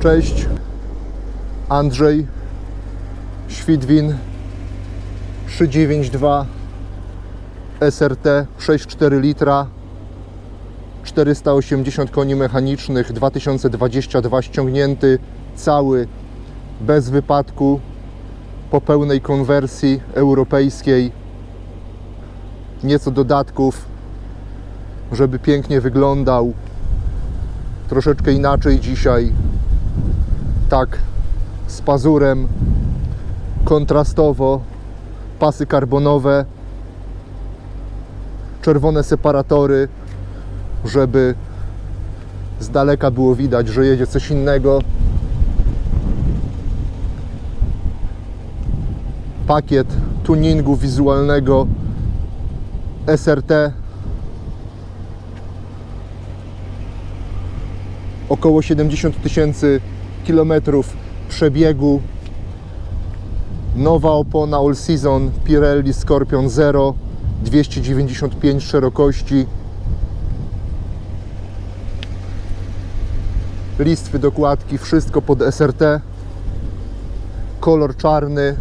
Cześć, Andrzej. Świdwin. 392 SRT 6,4 litra. 480 koni mechanicznych. 2022 ściągnięty. Cały. Bez wypadku. Po pełnej konwersji europejskiej. Nieco dodatków żeby pięknie wyglądał. Troszeczkę inaczej dzisiaj tak z pazurem kontrastowo pasy karbonowe czerwone separatory żeby z daleka było widać, że jedzie coś innego. Pakiet tuningu wizualnego SRT około 70 tysięcy kilometrów przebiegu. Nowa opona All Season Pirelli Scorpion Zero 295 szerokości. Listwy dokładki, wszystko pod SRT kolor czarny.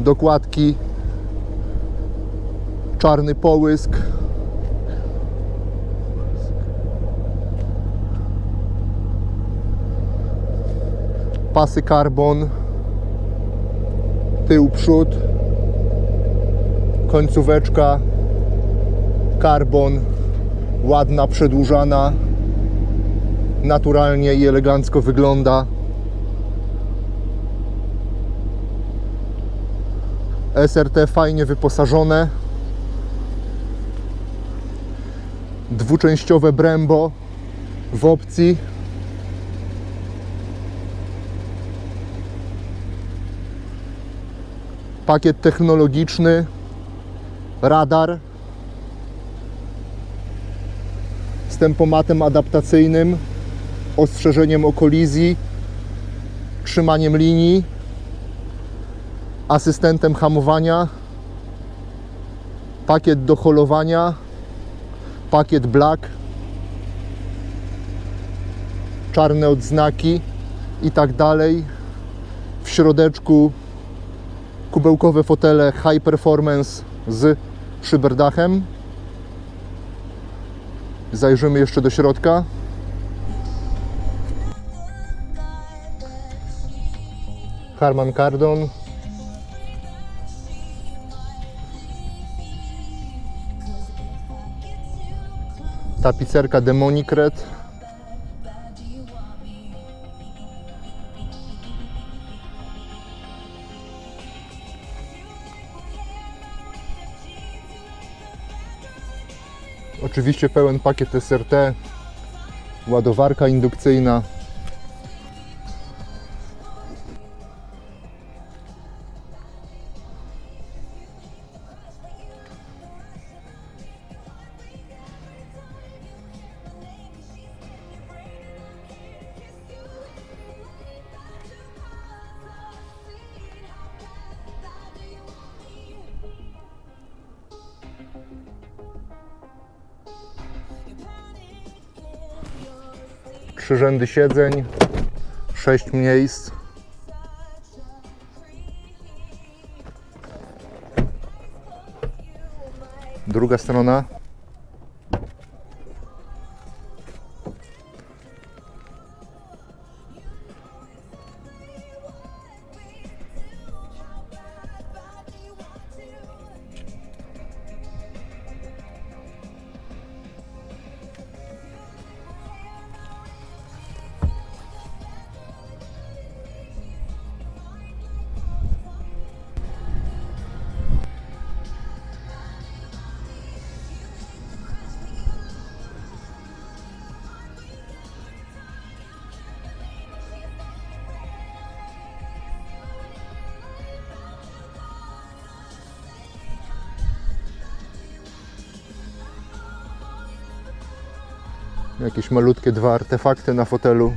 Dokładki. Czarny połysk pasy karbon tył przód końcóweczka karbon ładna, przedłużana naturalnie i elegancko wygląda. SRT fajnie wyposażone. Dwuczęściowe Brembo w opcji pakiet technologiczny radar z tempomatem adaptacyjnym ostrzeżeniem o kolizji trzymaniem linii asystentem hamowania pakiet do holowania pakiet black czarne odznaki i tak dalej. W środeczku kubełkowe fotele high performance z szyberdachem. Zajrzymy jeszcze do środka. Harman Kardon. Tapicerka Demonicret Oczywiście pełen pakiet SRT, ładowarka indukcyjna. Trzy rzędy siedzeń, sześć miejsc. Druga strona. Jakieś malutkie dwa artefakty na fotelu.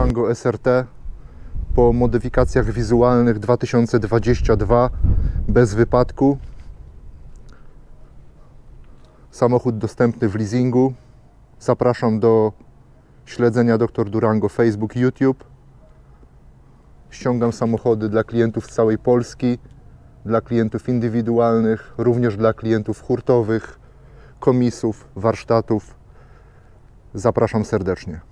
Durango SRT po modyfikacjach wizualnych 2022 bez wypadku. Samochód dostępny w leasingu. Zapraszam do śledzenia Dr Durango Facebook, YouTube. Ściągam samochody dla klientów z całej Polski, dla klientów indywidualnych, również dla klientów hurtowych, komisów, warsztatów. Zapraszam serdecznie.